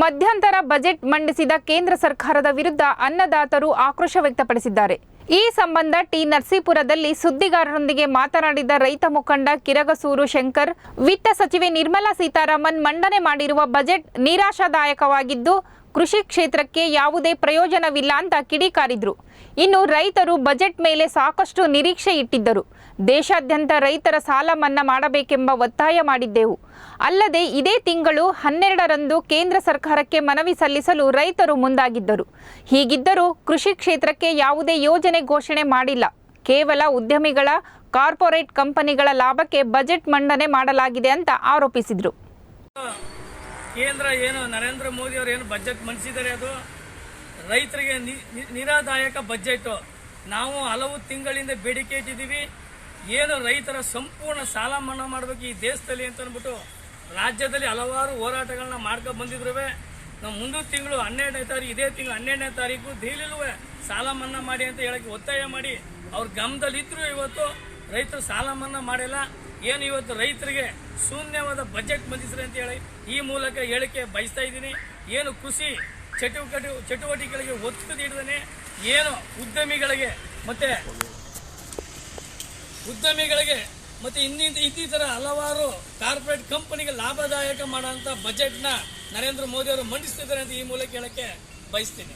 ಮಧ್ಯಂತರ ಬಜೆಟ್ ಮಂಡಿಸಿದ ಕೇಂದ್ರ ಸರ್ಕಾರದ ವಿರುದ್ಧ ಅನ್ನದಾತರು ಆಕ್ರೋಶ ವ್ಯಕ್ತಪಡಿಸಿದ್ದಾರೆ. ಈ ಸಂಬಂಧ ಟಿ ನರಸೀಪುರದಲ್ಲಿ ಸುದ್ದಿಗಾರರೊಂದಿಗೆ ಮಾತನಾಡಿದ ರೈತ ಮುಖಂಡ ಕಿರಗಸೂರು ಶಂಕರ್, ವಿತ್ತ ಸಚಿವೆ ನಿರ್ಮಲಾ ಸೀತಾರಾಮನ್ ಮಂಡನೆ ಮಾಡಿರುವ ಬಜೆಟ್ ನಿರಾಶಾದಾಯಕವಾಗಿದ್ದು, ಕೃಷಿ ಕ್ಷೇತ್ರಕ್ಕೆ ಯಾವುದೇ ಪ್ರಯೋಜನವಿಲ್ಲ ಅಂತ ಕಿಡಿಕಾರಿದ್ರು. ಇನ್ನು ರೈತರು ಬಜೆಟ್ ಮೇಲೆ ಸಾಕಷ್ಟು ನಿರೀಕ್ಷೆ ಇಟ್ಟಿದ್ದರು. ದೇಶಾದ್ಯಂತ ರೈತರ ಸಾಲ ಮನ್ನಾ ಮಾಡಬೇಕೆಂಬ ಒತ್ತಾಯ ಮಾಡಿದ್ದೆವು. ಅಲ್ಲದೆ ಇದೇ ತಿಂಗಳು ಹನ್ನೆರಡರಂದು ಕೇಂದ್ರ ಸರ್ಕಾರಕ್ಕೆ ಮನವಿ ಸಲ್ಲಿಸಲು ರೈತರು ಮುಂದಾಗಿದ್ದರು. ಹೀಗಿದ್ದರೂ ಕೃಷಿ ಕ್ಷೇತ್ರಕ್ಕೆ ಯಾವುದೇ ಯೋಜನೆ ಘೋಷಣೆ ಮಾಡಿಲ್ಲ. ಕೇವಲ ಉದ್ಯಮಿಗಳ, ಕಾರ್ಪೊರೇಟ್ ಕಂಪನಿಗಳ ಲಾಭಕ್ಕೆ ಬಜೆಟ್ ಮಂಡನೆ ಮಾಡಲಾಗಿದೆ ಅಂತ ಆರೋಪಿಸಿದರು. ಕೇಂದ್ರ ಏನು ನರೇಂದ್ರ ಮೋದಿ ಅವರು ಏನು ಬಜೆಟ್ ಮಂಡಿಸಿದ್ದಾರೆ ಅದು? ರೈತರಿಗೆ ನಿರಾದಾಯಕ ಬಜೆಟ್. ನಾವು ಹಲವು ತಿಂಗಳಿಂದ ಬೇಡಿಕೆ ಇಟ್ಟಿದ್ದೀವಿ. ಏನು ರೈತರ ಸಂಪೂರ್ಣ ಸಾಲ ಮನ್ನಾ ಮಾಡಬೇಕು ಈ ದೇಶದಲ್ಲಿ ಅಂತ ಅಂದ್ಬಿಟ್ಟು ರಾಜ್ಯದಲ್ಲಿ ಹಲವಾರು ಹೋರಾಟಗಳನ್ನ ಮಾಡ್ಕೊಂಡು ಬಂದಿದ್ರು ನಾವು ಮುಂದಿನ ತಿಂಗಳು ಹನ್ನೆರಡನೇ ತಾರೀಕು, ಇದೇ ತಿಂಗಳು ಹನ್ನೆರಡನೇ ತಾರೀಕು ದೆಹಲಿಲೂ ಸಾಲ ಮನ್ನಾ ಮಾಡಿ ಅಂತ ಹೇಳಕ್ಕೆ ಒತ್ತಾಯ ಮಾಡಿ. ಅವ್ರ ಇದ್ರು ಇವತ್ತು ರೈತರು ಸಾಲ ಮನ್ನಾ ಮಾಡಿಲ್ಲ. ಏನು ಇವತ್ತು ರೈತರಿಗೆ ಶೂನ್ಯವಾದ ಬಜೆಟ್ ಬಂದಿಸ್ರಿ ಅಂತ ಹೇಳಿ ಈ ಮೂಲಕ ಹೇಳಿಕೆ ಬಯಸ್ತಾ ಇದ್ದೀನಿ. ಏನು ಕೃಷಿ ಚಟುವಟಿಕೆ, ಚಟುವಟಿಕೆಗಳಿಗೆ ಒತ್ತು ನೀಡಿದಾನೆ, ಏನು ಉದ್ಯಮಿಗಳಿಗೆ ಮತ್ತೆ ಉದ್ಯಮಿಗಳಿಗೆ ಮತ್ತೆ ಇನ್ನಿಂದ ಇನ್ನಿತರ ಹಲವಾರು ಕಾರ್ಪೊರೇಟ್ ಕಂಪನಿಗೆ ಲಾಭದಾಯಕ ಮಾಡುವಂತ ಬಜೆಟ್ನ ನರೇಂದ್ರ ಮೋದಿ ಅವರು ಮಂಡಿಸ್ತಿದ್ದಾರೆ ಅಂತ ಈ ಮೂಲಕ ಹೇಳಕ್ಕೆ ಬಯಸ್ತೀನಿ.